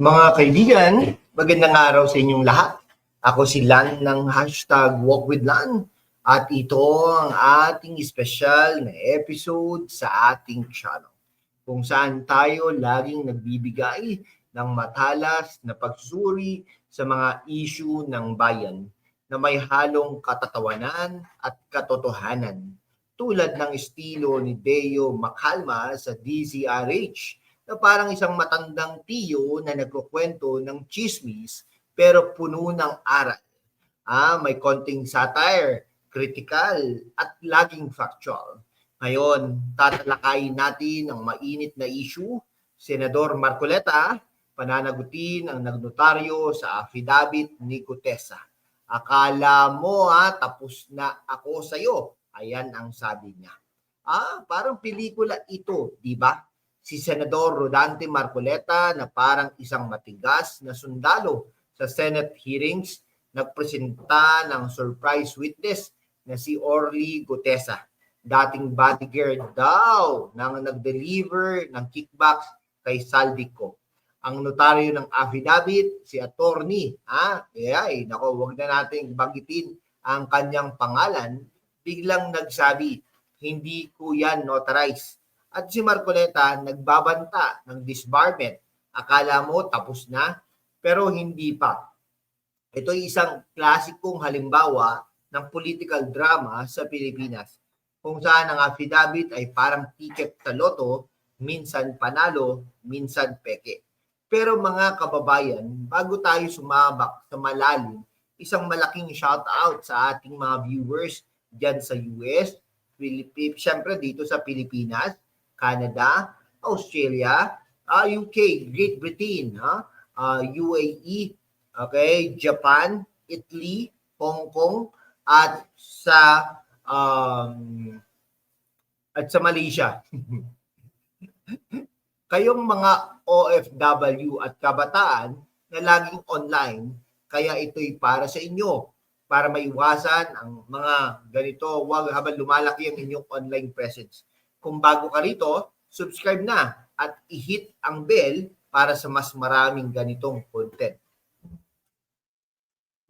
Mga kaibigan, magandang araw sa inyong lahat. Ako si Lan ng hashtag Walk with Lan at ito ang ating special na episode sa ating channel kung saan tayo laging nagbibigay ng matalas na pagsuri sa mga issue ng bayan na may halong katatawanan at katotohanan tulad ng estilo ni Deo Makalma sa DZRH na parang isang matandang tiyo na nagkukwento ng chismis pero puno ng aral. Ah, may konting satire, critical, at laging factual. Ngayon, tatalakayin natin ang mainit na issue. Senador Marcoleta, pananagutin ang nagnotaryo sa affidavit ni Gutesa. Akala mo ha, tapos na ako sa'yo. Ayan ang sabi niya. Ah, parang pelikula ito, di ba? Si Senador Rodante Marcoleta na parang isang matigas na sundalo sa Senate hearings nagpresenta ng surprise witness na si Orly Gutesa. Dating bodyguard daw nang nag-deliver ng kickbacks kay Saldico. Ang notaryo ng affidavit, si attorney, ah, ay, nako, wag na nating banggitin ang kanyang pangalan, biglang nagsabi, hindi ko yan notarize at si Marcoleta nagbabanta ng disbarment. Akala mo tapos na, pero hindi pa. Ito isang klasikong halimbawa ng political drama sa Pilipinas kung saan ang affidavit ay parang ticket sa loto, minsan panalo, minsan peke. Pero mga kababayan, bago tayo sumabak sa malalim, isang malaking shout out sa ating mga viewers dyan sa US, Philippines, syempre dito sa Pilipinas, Canada, Australia, uh, UK, Great Britain, huh? uh, UAE, okay, Japan, Italy, Hong Kong, at sa um, at sa Malaysia. Kayong mga OFW at kabataan na laging online, kaya ito'y para sa inyo para maiwasan ang mga ganito wag habang lumalaki ang inyong online presence kung bago ka rito, subscribe na at i-hit ang bell para sa mas maraming ganitong content.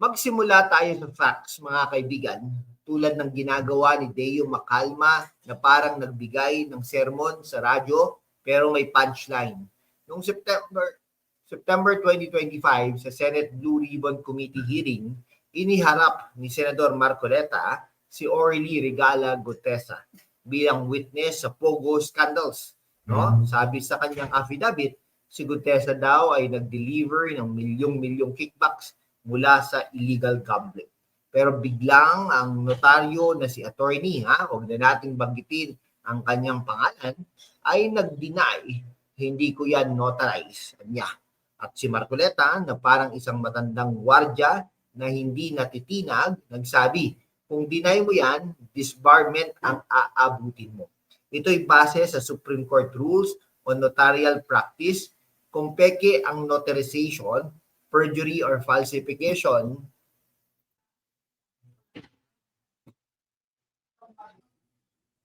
Magsimula tayo sa facts mga kaibigan tulad ng ginagawa ni Deo Makalma na parang nagbigay ng sermon sa radyo pero may punchline. Noong September September 2025 sa Senate Blue Ribbon Committee hearing, iniharap ni Senador Marcoleta si Orly Regala Gutesa bilang witness sa Pogo scandals. No? Mm-hmm. Sabi sa kanyang affidavit, si Gutesa daw ay nag-deliver ng milyong-milyong kickbacks mula sa illegal gambling. Pero biglang ang notaryo na si attorney, ha, huwag na nating banggitin ang kanyang pangalan, ay nag-deny, hindi ko yan notarize niya. At si Marcoleta na parang isang matandang gwardya na hindi natitinag, nagsabi, kung deny mo yan, disbarment ang aabutin mo. Ito'y base sa Supreme Court Rules on Notarial Practice. Kung peke ang notarization, perjury or falsification,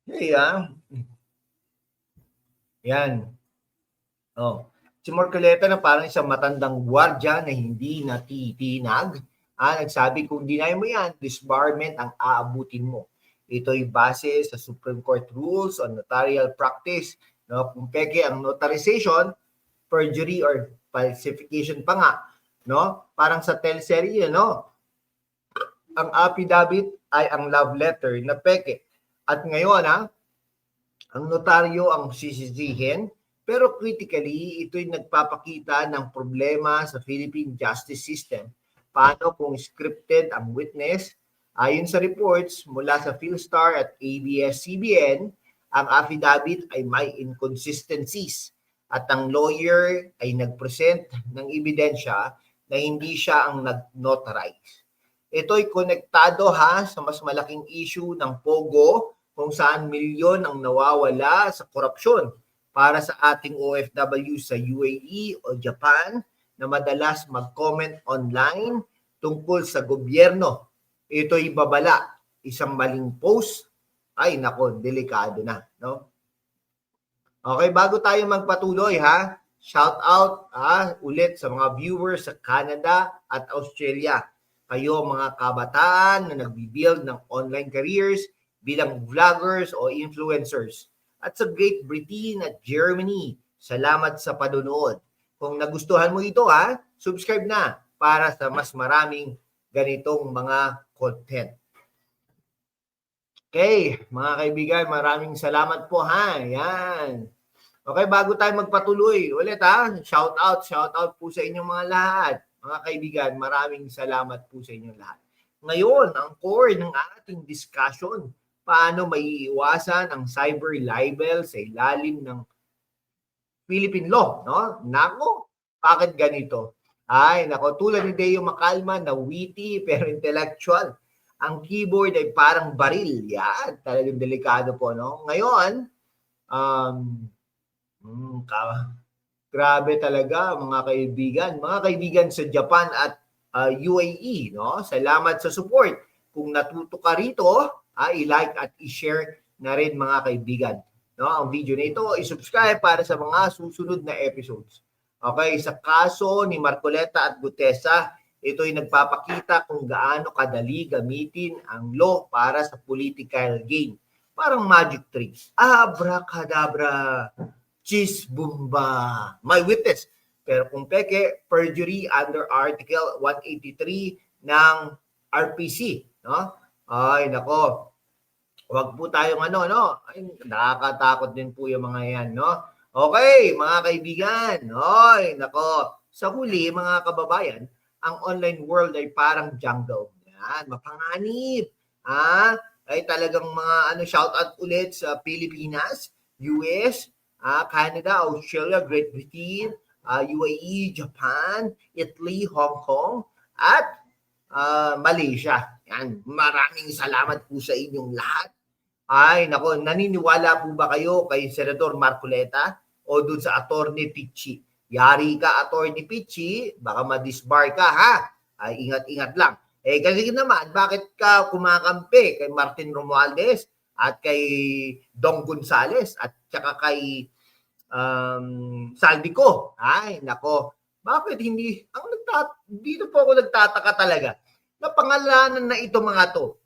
Hey, ah. Yan. Oh. Si Morcoleta na parang isang matandang gwardya na hindi natitinag Ah, nagsabi kung deny mo yan, disbarment ang aabutin mo. Ito'y base sa Supreme Court Rules on Notarial Practice. No? Kung peke ang notarization, perjury or falsification pa nga. No? Parang sa teleserye, no? Ang affidavit ay ang love letter na peke. At ngayon, ha, ang notaryo ang sisisihin, pero critically, ito'y nagpapakita ng problema sa Philippine justice system paano kung scripted ang witness. Ayon sa reports mula sa Philstar at ABS-CBN, ang affidavit ay may inconsistencies at ang lawyer ay nagpresent ng ebidensya na hindi siya ang nag-notarize. Ito'y konektado ha sa mas malaking issue ng POGO kung saan milyon ang nawawala sa korupsyon para sa ating OFW sa UAE o Japan na madalas mag-comment online tungkol sa gobyerno. Ito'y babala. Isang maling post, ay nako, delikado na. No? Okay, bago tayo magpatuloy ha, shout out ah, ulit sa mga viewers sa Canada at Australia. Kayo mga kabataan na nagbibuild ng online careers bilang vloggers o influencers. At sa Great Britain at Germany, salamat sa panunood. Kung nagustuhan mo ito ha, subscribe na para sa mas maraming ganitong mga content. Okay, mga kaibigan, maraming salamat po ha. Yan. Okay, bago tayo magpatuloy, ulit ha, shout out, shout out po sa inyong mga lahat. Mga kaibigan, maraming salamat po sa inyong lahat. Ngayon, ang core ng ating discussion, paano maiiwasan ang cyber libel sa ilalim ng Philippine law, no? Nako, bakit ganito? Ay, nako, tulad ni Deo Makalma na witty pero intellectual. Ang keyboard ay parang baril. Yan, talagang delikado po, no? Ngayon, um, mm, ka, grabe talaga mga kaibigan. Mga kaibigan sa Japan at uh, UAE, no? Salamat sa support. Kung natuto ka rito, ah, i-like at i-share na rin mga kaibigan. No, ang video na ito, i-subscribe para sa mga susunod na episodes. Okay, sa kaso ni Marcoleta at Gutesa, ito ay nagpapakita kung gaano kadali gamitin ang law para sa political gain. Parang magic tricks. Abracadabra, cheese bumba, my witness. Pero kung peke, perjury under Article 183 ng RPC. No? Ay, nako. Huwag po tayong ano, no? Ay, nakakatakot din po yung mga yan, no? Okay, mga kaibigan. Oy, nako. Sa huli, mga kababayan, ang online world ay parang jungle. Yan, mapanganib. Ha? Ay talagang mga ano shout out ulit sa Pilipinas, US, ah, Canada, Australia, Great Britain, ah, UAE, Japan, Italy, Hong Kong, at ah, Malaysia. Yan, maraming salamat po sa inyong lahat. Ay, nako, naniniwala po ba kayo kay Senador Marcoleta o dun sa Attorney Pichi? Yari ka, Attorney Pichi, baka ma-disbar ka, ha? Ay, ingat-ingat lang. Eh, kasi naman, bakit ka kumakampi kay Martin Romualdez at kay Dong Gonzales at saka kay um, Saldico? Ay, nako. Bakit hindi? Ang nagtat dito po ako nagtataka talaga na pangalanan na ito mga to.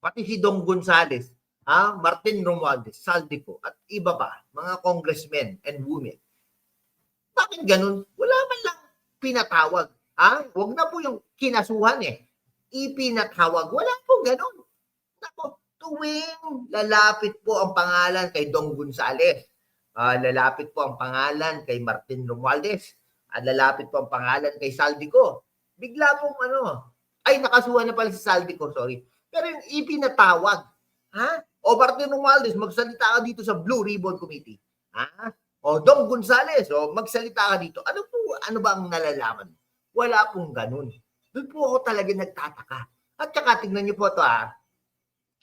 Pati si Dong Gonzales, ha? Martin Romualdez, Saldico, at iba pa, mga congressmen and women. Bakit ganun? Wala man lang pinatawag. Ha? Huwag na po yung kinasuhan eh. Ipinatawag. Wala po ganun. Nako, tuwing lalapit po ang pangalan kay Dong Gonzales, ah, lalapit po ang pangalan kay Martin Romualdez, at lalapit po ang pangalan kay Saldico. Bigla pong ano, ay nakasuhan na pala si Saldico, sorry. Pero yung ipinatawag, ha? O Martin Romualdez, magsalita ka dito sa Blue Ribbon Committee. Ha? O Dong Gonzales, o magsalita ka dito. Ano po, ano ba ang nalalaman? Wala pong ganun. Doon po ako talaga nagtataka. At saka tingnan niyo po to ah.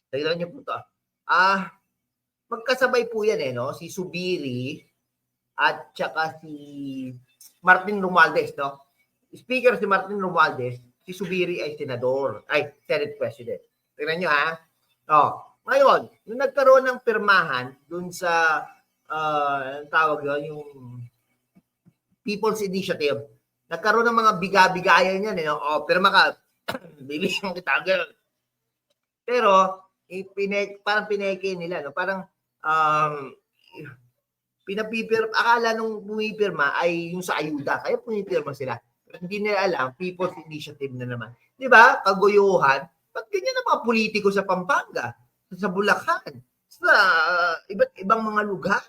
Tingnan niyo po to. Ah, magkasabay po yan eh, no? Si Subiri at saka si Martin Romualdez, no? Speaker si Martin Romualdez, si Subiri ay senador, ay Senate President. Tingnan niyo ha. Oh, ngayon, nung nagkaroon ng pirmahan dun sa uh, tawag yun, yung People's Initiative, nagkaroon ng mga biga-bigayan yan. Eh, no? O, pirma ka, bibigyan kita. Ganun. Pero, ipine, parang pineke nila. No? Parang, um, pinapipir, akala nung pumipirma ay yung sa ayuda. Kaya pumipirma sila. Pero hindi nila alam, People's Initiative na naman. Di ba? Kaguyuhan. Ba't ganyan ang mga politiko sa Pampanga? Sa Bulacan? Sa uh, iba't ibang mga lugar?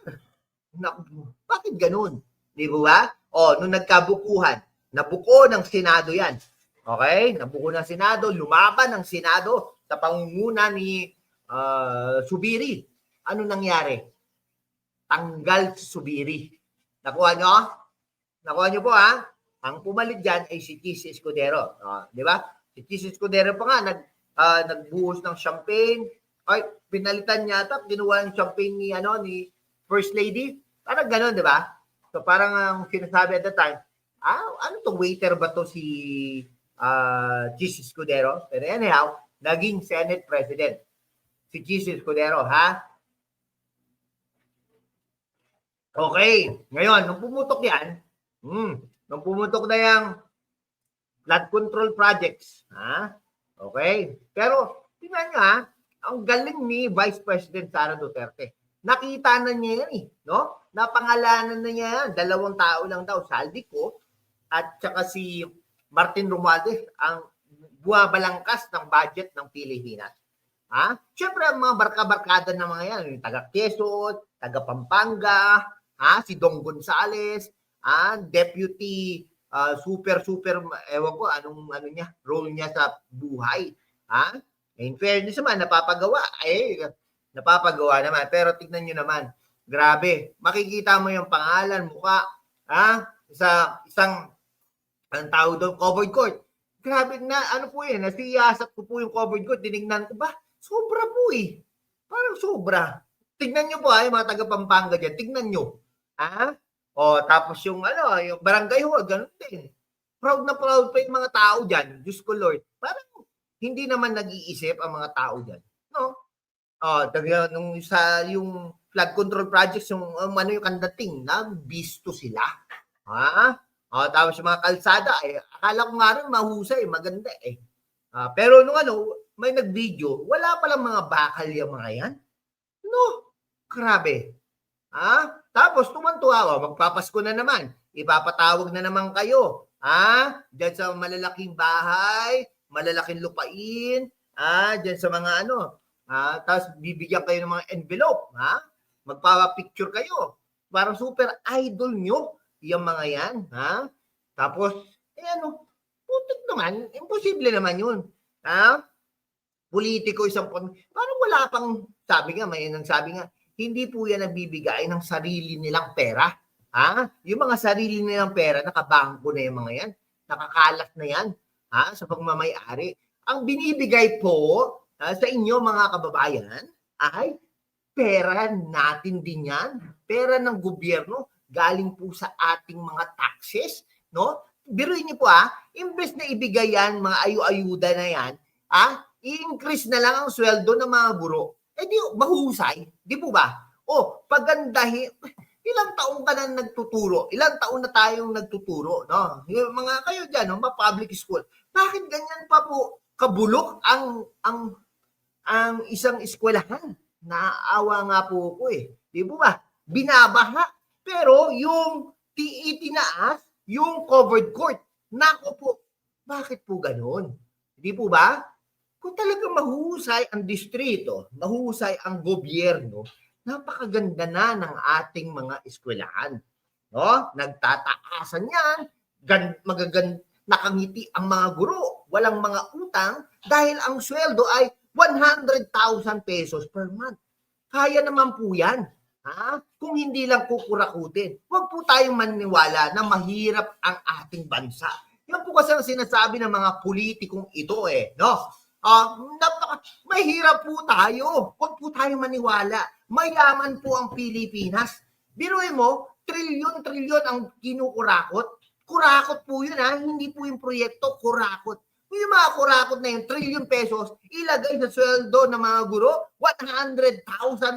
Naku, bakit ganun? Di ba? O, nung nagkabukuhan, nabuko ng Senado yan. Okay? Nabuko ng Senado, lumaban ng Senado sa pangunguna ni uh, Subiri. Ano nangyari? Tanggal si Subiri. Nakuha nyo? Nakuha nyo po ha? Ang pumalit dyan ay si Chis Escudero. Uh, di ba? Si Chis Escudero pa nga, nag, uh, nagbuhos ng champagne. Ay, pinalitan yata, ginawa ng champagne ni, ano, ni First Lady. Parang ganun, di ba? So parang ang sinasabi at the time, ah, ano to waiter ba to si uh, Jesus Escudero? Pero anyhow, naging Senate President. Si Jesus Escudero, ha? Okay. Ngayon, nung pumutok yan, hmm, nung pumutok na yung flood control projects, ha? Okay. Pero, tingnan nyo ha, ang galing ni Vice President Sara Duterte. Nakita na niya yan eh, no? Napangalanan na niya yan. Dalawang tao lang daw, Saldico at saka si Martin Romualdez ang buwabalangkas ng budget ng Pilipinas. Ha? Siyempre, ang mga barka-barkada ng mga yan, yung taga Quezon, taga Pampanga, ha? si Dong Gonzales, ha? deputy ah, super super ewan ko anong ano niya role niya sa buhay ha in fairness naman napapagawa. Eh napapagawa naman. Pero tignan niyo naman. Grabe. Makikita mo yung pangalan mukha ha? Sa isang ang tawag doon? Covered court. Grabe na ano po yan nasiyasat ko po yung covered court. Tinignan ko ba? Sobra po eh. Parang sobra. Tignan niyo po ay mga taga Pampanga diyan tignan niyo ha? O, tapos yung ano, yung barangay hall, ganun din. Proud na proud pa yung mga tao dyan. Diyos ko Lord. Hindi naman nag-iisip ang mga tao dyan. No? O, taga, nung sa yung flood control projects, yung um, ano yung kandating, nagbisto sila. Ha? O, tapos yung mga kalsada, eh, akala ko nga rin mahusay, maganda eh. Ah, pero nung ano, may nag-video, wala palang mga bakal yung mga yan. No, grabe. Ha? Tapos tumantuwa ako, magpapasko na naman. Ipapatawag na naman kayo. Ha? Diyan sa malalaking bahay, malalaking lupain, ha? Diyan sa mga ano. Ha? Tapos bibigyan kayo ng mga envelope. Ha? Magpapapicture kayo. Parang super idol nyo yung mga yan. Ha? Tapos, eh ano, putik naman, imposible naman yun. Ha? Politiko isang, parang wala pang, sabi nga, may nang sabi nga, hindi po yan nagbibigay ng sarili nilang pera. Ha? Yung mga sarili nilang pera, nakabangko na yung mga yan. Nakakalat na yan ha? sa pagmamayari. Ang binibigay po ha, sa inyo mga kababayan ay pera natin din yan. Pera ng gobyerno galing po sa ating mga taxes. No? Biruin niyo po ha, imbes na ibigay yan, mga ayu-ayuda na yan, ha? i-increase na lang ang sweldo ng mga guro eh di mahusay, di po ba? O, pagandahin, ilang taong ka na nagtuturo? Ilang taon na tayong nagtuturo, no? Yung mga kayo diyan, no, mga public school. Bakit ganyan pa po kabulok ang ang ang isang eskwelahan? Naaawa nga po ko eh. Di po ba? Binabaha. Pero yung itinaas, yung covered court. Nako po, bakit po ganun? Di po ba? kung talagang mahusay ang distrito, mahusay ang gobyerno, napakaganda na ng ating mga eskwelahan. No? Nagtataasan yan, gan, magagan, nakangiti ang mga guro, walang mga utang dahil ang sweldo ay 100,000 pesos per month. Kaya naman po yan. Ha? Kung hindi lang kukurakutin. Huwag po tayong maniwala na mahirap ang ating bansa. Yan po kasi ang sinasabi ng mga politikong ito eh. No? Napaka mahirap po tayo. Huwag po tayo maniwala. Mayaman po ang Pilipinas. Biruin mo, trilyon-trilyon ang kinukurakot. Kurakot po yun ha, hindi po yung proyekto, kurakot. Yung mga kurakot na yung trilyon pesos, ilagay sa sweldo ng mga guro, 100,000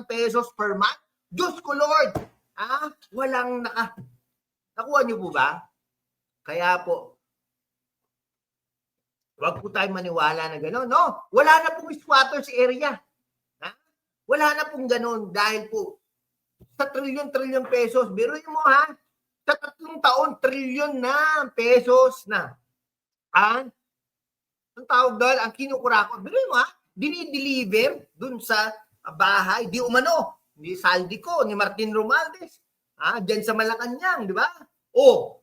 pesos per month. Diyos ko Lord! Ah, walang naka... Nakuha niyo po ba? Kaya po, Huwag po tayong maniwala na gano'n. No, wala na pong squatters area. Ha? Wala na pong gano'n dahil po sa trilyon-trilyon pesos, biruin mo ha, sa tatlong taon, trilyon na pesos na. Ang, ang tawag doon, ang kinukurakot, biruin mo ha, dinideliver dun sa bahay, di umano, ni Saldico, ni Martin Romualdez, ha, dyan sa Malacanang, di ba? O,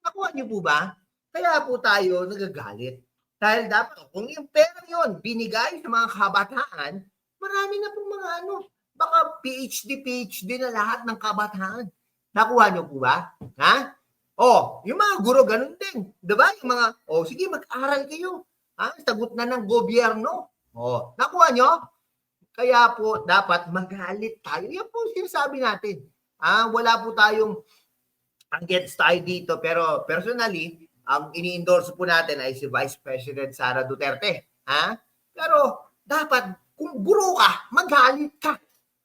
nakuha niyo po ba? Kaya po tayo nagagalit. Dahil dapat, kung yung pera yon binigay sa mga kabataan, marami na pong mga ano, baka PhD, PhD na lahat ng kabataan. Nakuha niyo po ba? Ha? O, yung mga guro, ganun din. Diba? Yung mga, o, sige, mag-aral kayo. Ha? Sagot na ng gobyerno. O, nakuha niyo? Kaya po, dapat magalit tayo. Yan po sinasabi natin. Ah, wala po tayong against tayo dito. Pero personally, ang ini-endorse po natin ay si Vice President Sara Duterte. Ha? Pero dapat kung guro ka, magalit ka.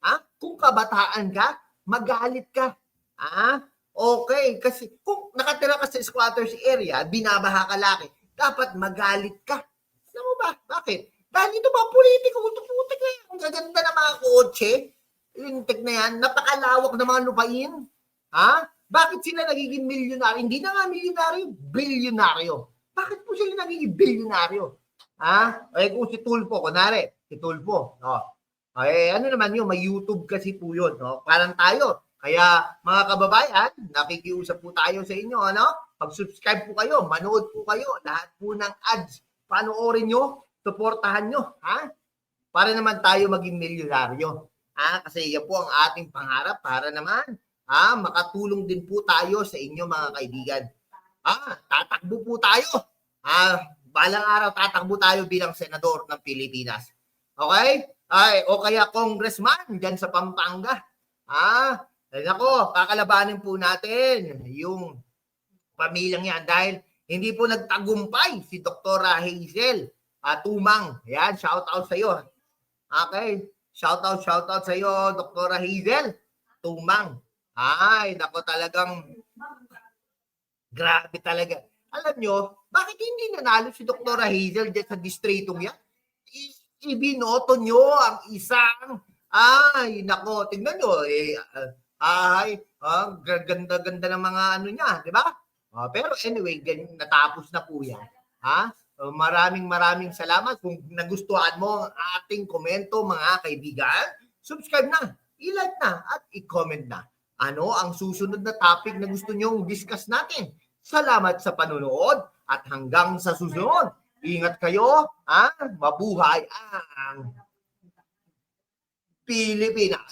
Ha? Kung kabataan ka, magalit ka. Ah? Okay, kasi kung nakatira ka sa squatters area, binabaha ka laki, dapat magalit ka. Alam mo ba? Bakit? Dahil ito ba, politiko, putik na yan. Ang gaganda ng mga kotse, tek na yan, napakalawak ng mga lupain. Ha? Bakit sila nagiging milyonaryo? Hindi na nga milyonaryo, bilyonaryo. Bakit po sila nagiging bilyonaryo? Ha? Eh kung si Tulfo, kunwari, si Tulfo, no? Eh, ano naman yun, may YouTube kasi po yun, no? Parang tayo. Kaya, mga kababayan, nakikiusap po tayo sa inyo, ano? Pag-subscribe po kayo, manood po kayo, lahat po ng ads, panoorin nyo, suportahan nyo, ha? Para naman tayo maging milyonaryo. Ha? Kasi yan po ang ating pangarap para naman ha, makatulong din po tayo sa inyo mga kaibigan. Ah, tatakbo po tayo. Ah, balang araw tatakbo tayo bilang senador ng Pilipinas. Okay? Ay, o kaya congressman diyan sa Pampanga. Ay nako, kakalabanin po natin yung pamilyang yan dahil hindi po nagtagumpay si Dr. Hazel at Tumang. Yan, shout out sa iyo. Okay, shout out, shout out sa iyo, Dr. Hazel Tumang. Ay, nako talagang grabe talaga. Alam nyo, bakit hindi nanalo si Dr. Hazel dyan sa distritong yan? I- ibinoto nyo ang isang, ay, nako, tingnan nyo, eh, ah, ay, ah, ganda-ganda ng mga ano niya, di ba? Ah, pero anyway, gan- natapos na po yan. Ha? So, maraming maraming salamat kung nagustuhan mo ang ating komento mga kaibigan. Subscribe na, i-like na at i-comment na. Ano ang susunod na topic na gusto nyong discuss natin? Salamat sa panonood at hanggang sa susunod. Ingat kayo, ha? Mabuhay ang Pilipinas.